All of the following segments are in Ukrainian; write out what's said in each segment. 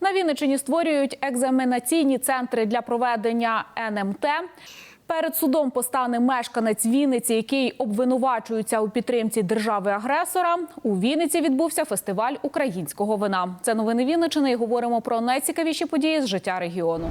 На Вінниччині створюють екзаменаційні центри для проведення НМТ. Перед судом постане мешканець Вінниці, який обвинувачується у підтримці держави-агресора. У Вінниці відбувся фестиваль українського вина. Це новини Вінниччини і говоримо про найцікавіші події з життя регіону.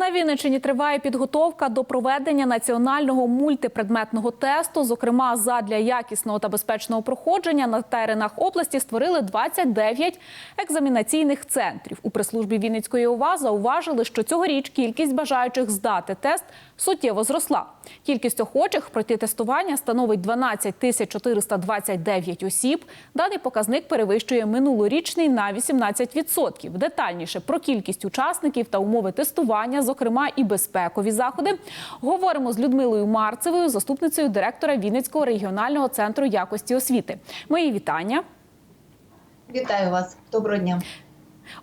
На Вінниччині триває підготовка до проведення національного мультипредметного тесту. Зокрема, задля якісного та безпечного проходження на теренах області створили 29 екзамінаційних центрів. У прес-службі Вінницької ОВА зауважили, що цьогоріч кількість бажаючих здати тест суттєво зросла. Кількість охочих пройти тестування становить 12 тисяч 429 осіб. Даний показник перевищує минулорічний на 18%. Детальніше про кількість учасників та умови тестування, зокрема і безпекові заходи, говоримо з Людмилою Марцевою, заступницею директора Вінницького регіонального центру якості освіти. Мої вітання. Вітаю вас, доброго дня.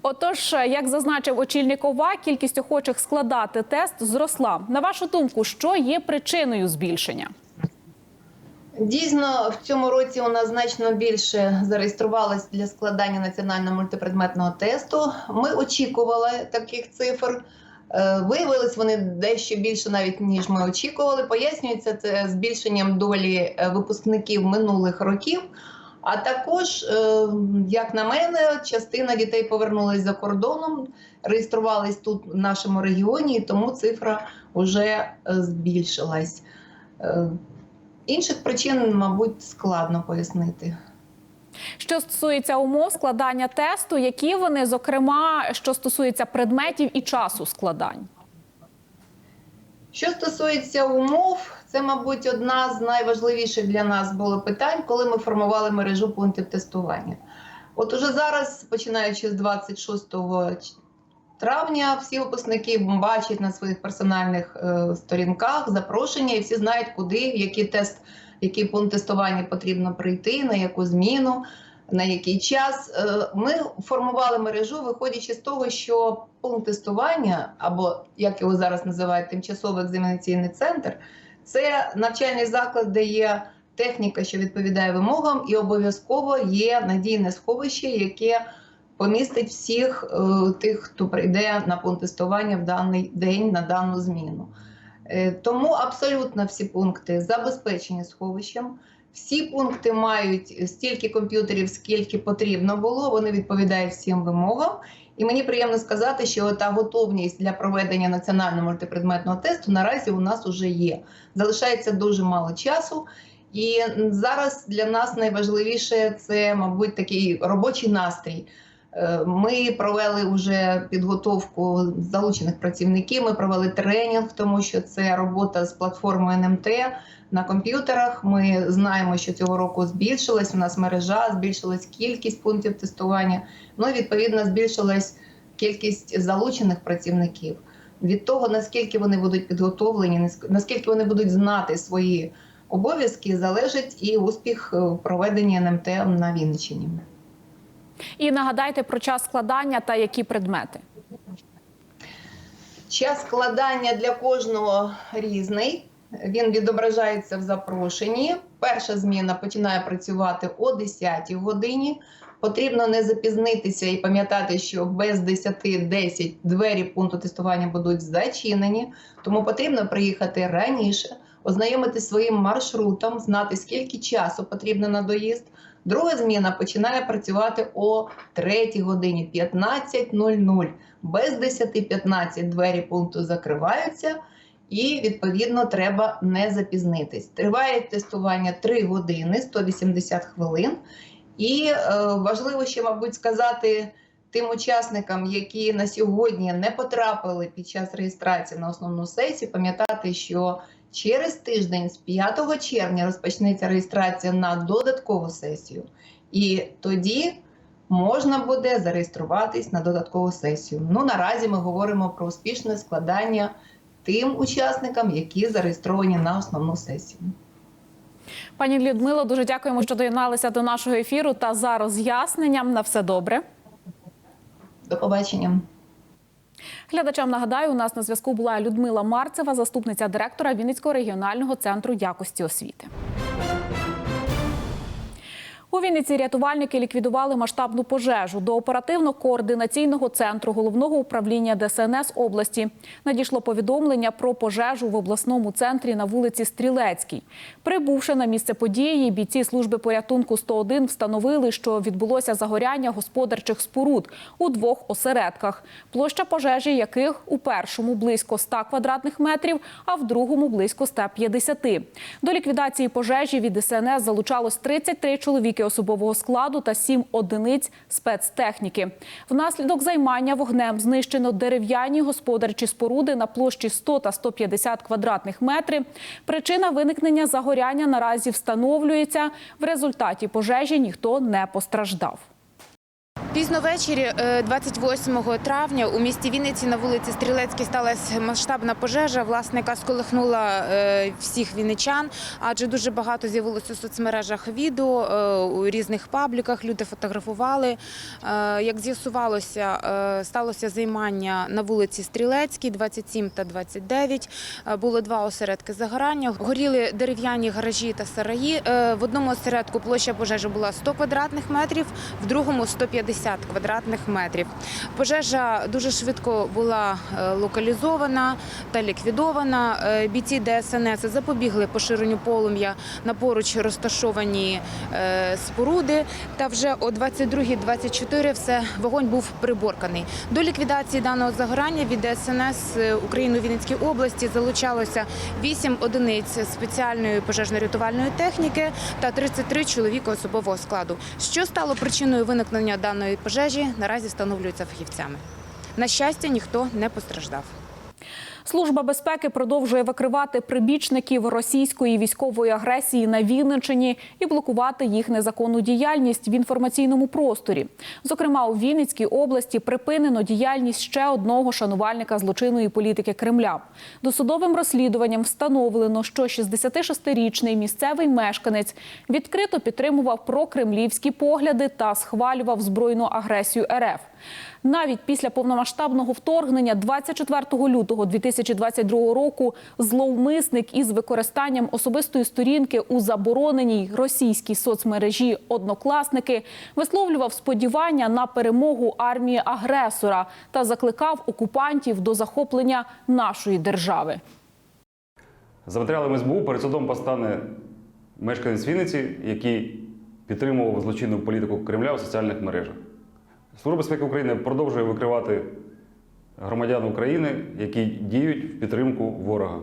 Отож, як зазначив очільник ОВА, кількість охочих складати тест зросла. На вашу думку, що є причиною збільшення? Дійсно, в цьому році у нас значно більше зареєструвалось для складання національного мультипредметного тесту. Ми очікували таких цифр. Е, Виявились вони дещо більше, навіть ніж ми очікували. Пояснюється це збільшенням долі е, випускників минулих років. А також, е, як на мене, частина дітей повернулись за кордоном, реєструвались тут в нашому регіоні, і тому цифра вже збільшилась. Інших причин, мабуть, складно пояснити. Що стосується умов складання тесту, які вони, зокрема, що стосується предметів і часу складань? Що стосується умов, це, мабуть, одна з найважливіших для нас було питань, коли ми формували мережу пунктів тестування. От уже зараз, починаючи з 26 травня, всі випускники бачать на своїх персональних е, сторінках запрошення, і всі знають, куди, в який тест, який пункт тестування потрібно прийти, на яку зміну. На який час Е, ми формували мережу, виходячи з того, що пункт тестування, або як його зараз називають, тимчасовий екзаменаційний центр, це навчальний заклад, де є техніка, що відповідає вимогам, і обов'язково є надійне сховище, яке помістить всіх е, тих, хто прийде на пункт тестування в даний день на дану зміну. Е, Тому абсолютно всі пункти забезпечені сховищем. Всі пункти мають стільки комп'ютерів, скільки потрібно було. Вони відповідають всім вимогам. І мені приємно сказати, що та готовність для проведення національного мультипредметного тесту наразі у нас вже є. Залишається дуже мало часу. І зараз для нас найважливіше це, мабуть, такий робочий настрій. Е, Ми провели вже підготовку залучених працівників. Ми провели тренінг, тому що це робота з платформою НМТ на комп'ютерах. Ми знаємо, що цього року збільшилась у нас мережа, збільшилась кількість пунктів тестування. Ну і відповідно збільшилась кількість залучених працівників. Від того наскільки вони будуть підготовлені, наск- наскільки вони будуть знати свої обов'язки, залежить і успіх е, в проведенні НМТ на Вінниччині. І нагадайте про час складання та які предмети. Час складання для кожного різний. Він відображається в запрошенні. Перша зміна починає працювати о 10 годині. Потрібно не запізнитися і пам'ятати, що без 10-10 двері пункту тестування будуть зачинені, тому потрібно приїхати раніше, ознайомити своїм маршрутом, знати скільки часу потрібно на доїзд. Друга зміна починає працювати о 3 годині 15.00. Без 10.15 двері пункту закриваються. І відповідно треба не запізнитись. Триває тестування 3 години 180 хвилин. І е, важливо ще, мабуть, сказати тим учасникам, які на сьогодні не потрапили під час реєстрації на основну сесію, пам'ятати, що через тиждень, з 5 червня, розпочнеться реєстрація на додаткову сесію, і тоді можна буде зареєструватись на додаткову сесію. Ну наразі ми говоримо про успішне складання тим учасникам, які зареєстровані на основну сесію. Пані Людмило, дуже дякуємо, що доєдналися до нашого ефіру та за роз'ясненням. На все добре. До побачення. Глядачам нагадаю, у нас на зв'язку була Людмила Марцева, заступниця директора Вінницького регіонального центру якості освіти. У Вінниці рятувальники ліквідували масштабну пожежу. До оперативно-координаційного центру головного управління ДСНС області надійшло повідомлення про пожежу в обласному центрі на вулиці Стрілецькій. Прибувши на місце події, бійці служби порятунку 101 встановили, що відбулося загоряння господарчих споруд у двох осередках, площа пожежі яких у першому близько 100 квадратних метрів, а в другому близько 150. До ліквідації пожежі від ДСНС залучалось 33 чоловіки особового складу та 7 одиниць спецтехніки. Внаслідок займання вогнем знищено дерев'яні господарчі споруди на площі 100 та 150 квадратних метрів. Причина виникнення загоряння наразі встановлюється. В результаті пожежі ніхто не постраждав. Пізно ввечері, е, 28 травня, у місті Вінниці на вулиці Стрілецькій сталася масштабна пожежа, власне, яка сколихнула е, всіх вінничан, адже дуже багато з'явилося у соцмережах відео, е, у різних пабліках. Люди фотографували. Е, Як з'ясувалося, е, сталося займання на вулиці Стрілецькій, 27 та 29. Е, Було два осередки загорання. Горіли дерев'яні гаражі та сараї. Е, В одному осередку площа пожежі була 100 квадратних метрів, в другому 150 квадратних метрів. Пожежа дуже швидко була е, локалізована та ліквідована. Е, Бійці ДСНС запобігли поширенню полум'я на поруч розташовані е, споруди. Та вже о 22.24 все вогонь був приборканий. До ліквідації даного загорання від ДСНС України у Вінницькій області залучалося 8 одиниць спеціальної пожежно-рятувальної техніки та 33 чоловіка особового складу. Що стало причиною виникнення даної пожежі, наразі встановлюються фахівцями. На щастя, ніхто не постраждав. Служба безпеки продовжує викривати прибічників російської військової агресії на Вінниччині і блокувати їх незаконну діяльність в інформаційному просторі. Зокрема, у Вінницькій області припинено діяльність ще одного шанувальника злочинної політики Кремля. Досудовим розслідуванням встановлено, що 66-річний місцевий мешканець відкрито підтримував прокремлівські погляди та схвалював збройну агресію РФ. Навіть після повномасштабного вторгнення 24 лютого 2022 року зловмисник із використанням особистої сторінки у забороненій російській соцмережі однокласники висловлював сподівання на перемогу армії агресора та закликав окупантів до захоплення нашої держави. За матеріалами СБУ перед судом постане мешканець Вінниці, який підтримував злочинну політику Кремля у соціальних мережах. Служба безпеки України продовжує викривати громадян України, які діють в підтримку ворога.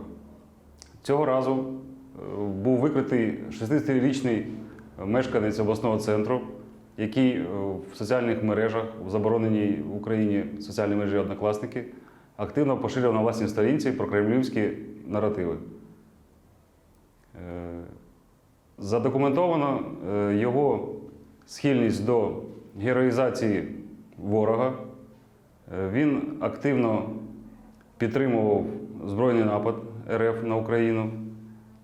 Цього разу е, був викритий 60-річний мешканець обласного центру, який е, в соціальних мережах, в забороненій в Україні соціальній мережі Однокласники, активно поширював на власній сторінці прокремлівські наративи. Е, Задокументовано його схильність до героїзації ворога. Е, Він активно підтримував збройний напад РФ на Україну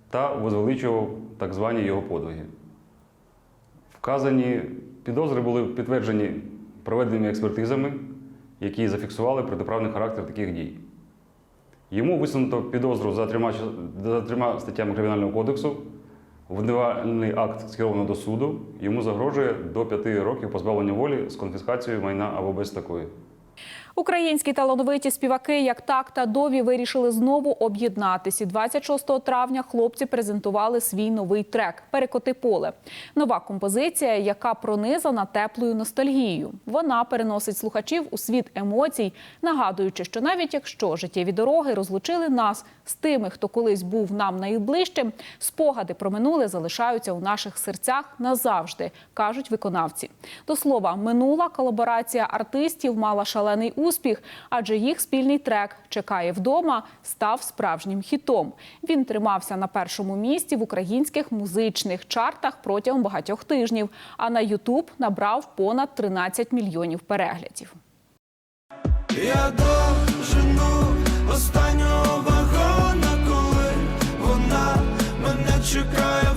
та возвеличував так звані його подвиги. Вказані підозри були підтверджені проведеними експертизами, які зафіксували протиправний характер таких дій. Йому висунуто підозру за трьома, за трьома статтями Кримінального кодексу. Обвинувальний акт скеровано до суду. Йому загрожує до п'яти років позбавлення волі з конфіскацією майна або без такої. Українські талановиті співаки, як так та дові, вирішили знову об'єднатися. 26 травня хлопці презентували свій новий трек Перекоти поле. Нова композиція, яка пронизана теплою ностальгією. Вона переносить слухачів у світ емоцій, нагадуючи, що навіть якщо життєві дороги розлучили нас з тими, хто колись був нам найближчим, спогади про минуле залишаються у наших серцях назавжди, кажуть виконавці. До слова, минула колаборація артистів мала шалений успіх, адже їх спільний трек Чекає вдома став справжнім хітом. Він тримався на першому місці в українських музичних чартах протягом багатьох тижнів. А на Ютуб набрав понад 13 мільйонів переглядів. Я дожену останнього вагона, коли вона мене чекає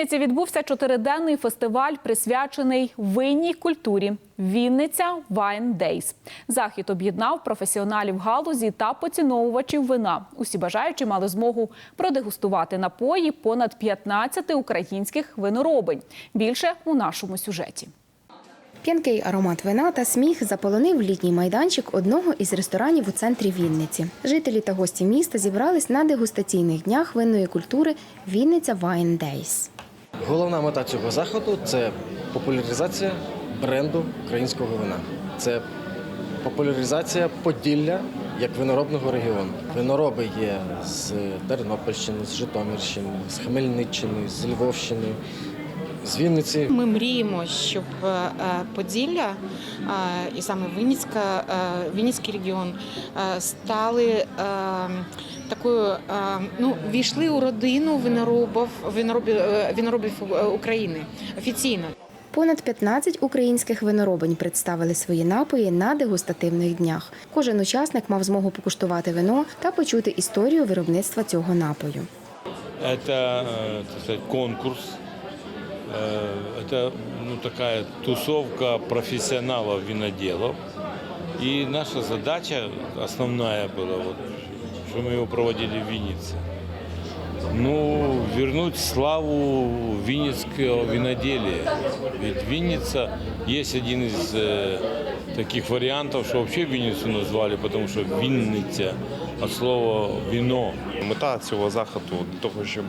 Вінниці відбувся чотириденний фестиваль, присвячений винній культурі. Вінниця Wine Days. Захід об'єднав професіоналів галузі та поціновувачів вина. Усі бажаючі мали змогу продегустувати напої понад 15 українських виноробень. Більше у нашому сюжеті. П'янкий аромат вина та сміх заполонив літній майданчик одного із ресторанів у центрі Вінниці. Жителі та гості міста зібрались на дегустаційних днях винної культури Вінниця Wine Days. Головна мета цього заходу це популяризація бренду українського вина. Це популяризація Поділля як виноробного регіону. Винороби є з Тернопільщини, з Житомирщини, з Хмельниччини, з Львовщини, з Вінниці. Ми мріємо, щоб е, е, Поділля е, і саме Вінницька, Вінницький регіон стали такою, ну, війшли у родину виноробів, виноробів, виноробів України офіційно. Понад 15 українських виноробень представили свої напої на дегустативних днях. Кожен учасник мав змогу покуштувати вино та почути історію виробництва цього напою. Сказать, конкурс. Э, Это ну, такая тусовка профессионалов виноделов. И наша задача основная была, вот, что мы его проводили в Виннице. Ну, вернуть славу винницкого виноделия. Ведь Винница есть один из э, таких вариантов, что вообще Винницу назвали, потому что Винница от слова вино. Мета цього заходу для того, щоб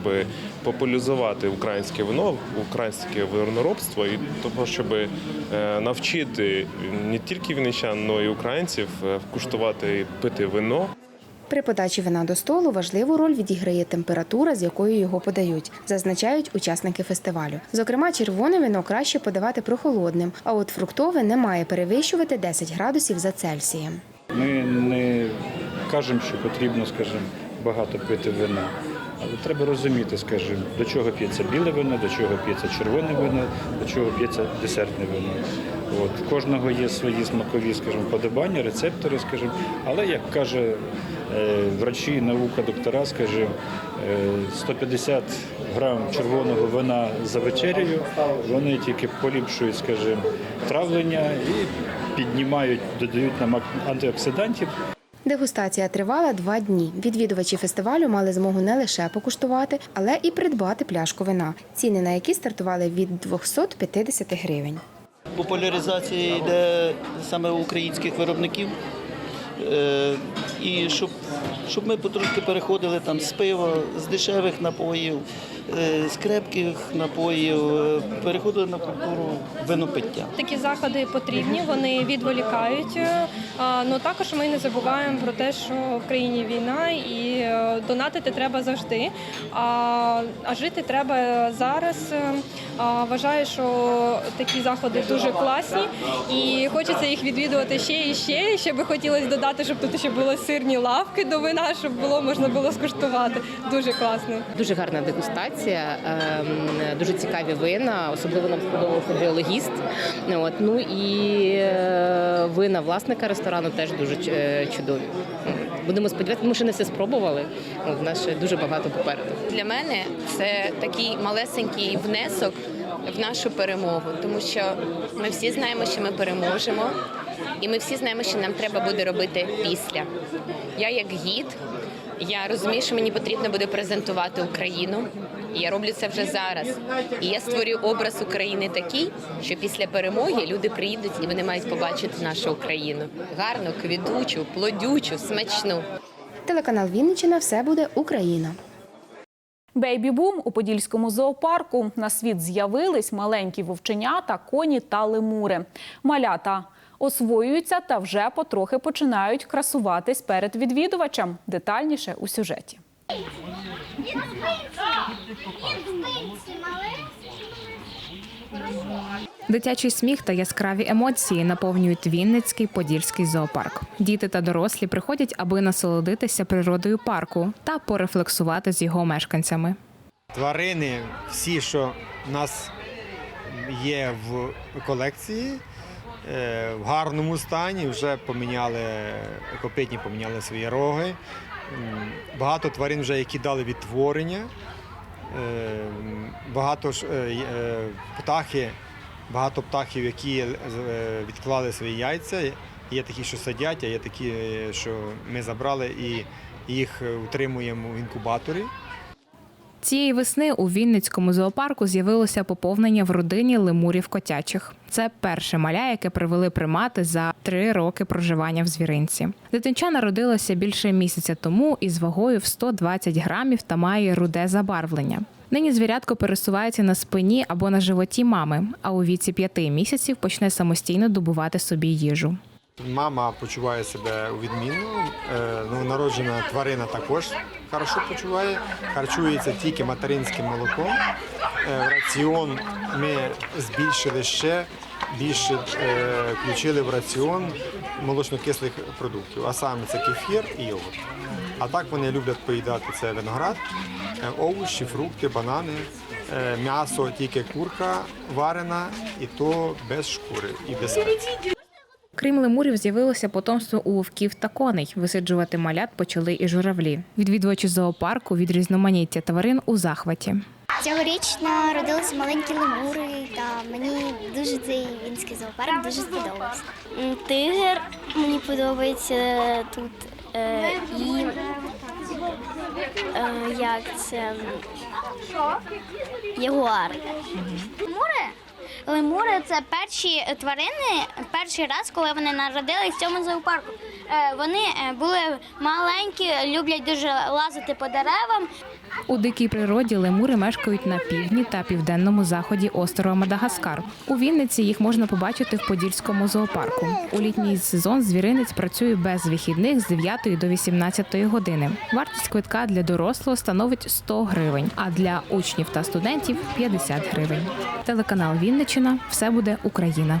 популяризувати українське вино, українське виноробство і того, щоб е, навчити не тільки вінничан, але й українців е, куштувати і пити вино. При подачі вина до столу важливу роль відіграє температура, з якою його подають, зазначають учасники фестивалю. Зокрема, червоне вино краще подавати прохолодним, а от фруктове не має перевищувати 10 градусів за Цельсієм. Ми не кажемо, що потрібно, скажімо, багато пити вина. Але треба розуміти, скажімо, до чого п'ється біле вино, до чого п'ється червоне вино, до чого п'ється десертне вино. От. В кожного є свої смакові, скажімо, подобання, рецептори, скажімо. Але, як каже е, врачі, наука, доктора, скажімо, е, 150 грам червоного вина за вечерею, вони тільки поліпшують, скажімо, травлення і піднімають, додають нам антиоксидантів, Дегустація тривала два дні. Відвідувачі фестивалю мали змогу не лише покуштувати, але і придбати пляшку вина, ціни на які стартували від 250 гривень. популяризація йде саме українських виробників. Е, І щоб, щоб ми потрошки переходили там з пива, з дешевих напоїв, з крепких напоїв, е, переходили на культуру винопиття. Такі заходи потрібні, вони відволікають. Ну також ми не забуваємо про те, що в країні війна і е, донатити треба завжди. А, а жити треба зараз. А, Вважаю, що такі заходи дуже класні і хочеться їх відвідувати ще і ще. І ще би хотілося додати, щоб тут ще були сирні лавки до вина, щоб було можна було скуштувати. Дуже класно. Дуже гарна дегустація, ем, дуже цікаві вина. Особливо нам сподобався біологіст. От ну і е, вина власника ресторану теж дуже е, чудові. Будемо сподіватися, ми ще не все спробували. В нас ще дуже багато попереду. Для мене це такий малесенький внесок в нашу перемогу, тому що ми всі знаємо, що ми переможемо, і ми всі знаємо, що нам треба буде робити після. Я як гід, я розумію, що мені потрібно буде презентувати Україну. І я роблю це вже зараз. І я створюю образ України такий, що після перемоги люди приїдуть і вони мають побачити нашу Україну гарну, квітучу, плодючу, смачну. Телеканал Вінниччина все буде Україна. Бейбі-бум у Подільському зоопарку. На світ з'явились маленькі вовченята, коні та лемури. Малята освоюються та вже потрохи починають красуватись перед відвідувачем. Детальніше у сюжеті. Дитячий сміх та яскраві емоції наповнюють Вінницький подільський зоопарк. Діти та дорослі приходять, аби насолодитися природою парку та порефлексувати з його мешканцями. Тварини, всі, що в нас є в колекції, в гарному стані, вже поміняли копитні, поміняли свої роги. Багато тварин вже, які дали відтворення. Е, Багато ж е, е, птахи, багато птахів, які е, відклали свої яйця. Є такі, що садять, а є такі, е, що ми забрали і їх е, утримуємо в інкубаторі. Цієї весни у Вінницькому зоопарку з'явилося поповнення в родині лемурів котячих. Це перше маля, яке привели примати за три роки проживання в звіринці. Дитинча народилося більше місяця тому із вагою в 120 грамів та має руде забарвлення. Нині звірятко пересувається на спині або на животі мами, а у віці п'яти місяців почне самостійно добувати собі їжу. Мама почуває себе у відмінно. Е, Новонароджена тварина також хорошо почуває. Харчується тільки материнським молоком. Е, Раціон ми збільшили ще більше е, включили в раціон молочно-кислих продуктів, а саме це кефір і йогурт. А так вони люблять поїдати це виноград, овочі, фрукти, банани, м'ясо, тільки курка варена, і то без шкури і без спецій. Крім лемурів, з'явилося потомство у вовків та коней. Висиджувати малят почали і журавлі. Відвідувачі зоопарку від різноманіття тварин у захваті. Цьогоріч народилися маленькі лемури, та мені дуже цей вінський зоопарк дуже сподобався. Тигр мені подобається тут е, і е, як це ягуар. Лемури? Лемури це перші тварини, перший раз, коли вони народились в цьому зоопарку. Е, Вони е, були маленькі, люблять дуже лазити по деревам. У дикій природі лемури мешкають на півдні та південному заході острова Мадагаскар. У Вінниці їх можна побачити в Подільському зоопарку. У літній сезон звіринець працює без вихідних з 9 до 18 години. Вартість квитка для дорослого становить 100 гривень, а для учнів та студентів 50 гривень. Телеканал Вінничина все буде Україна.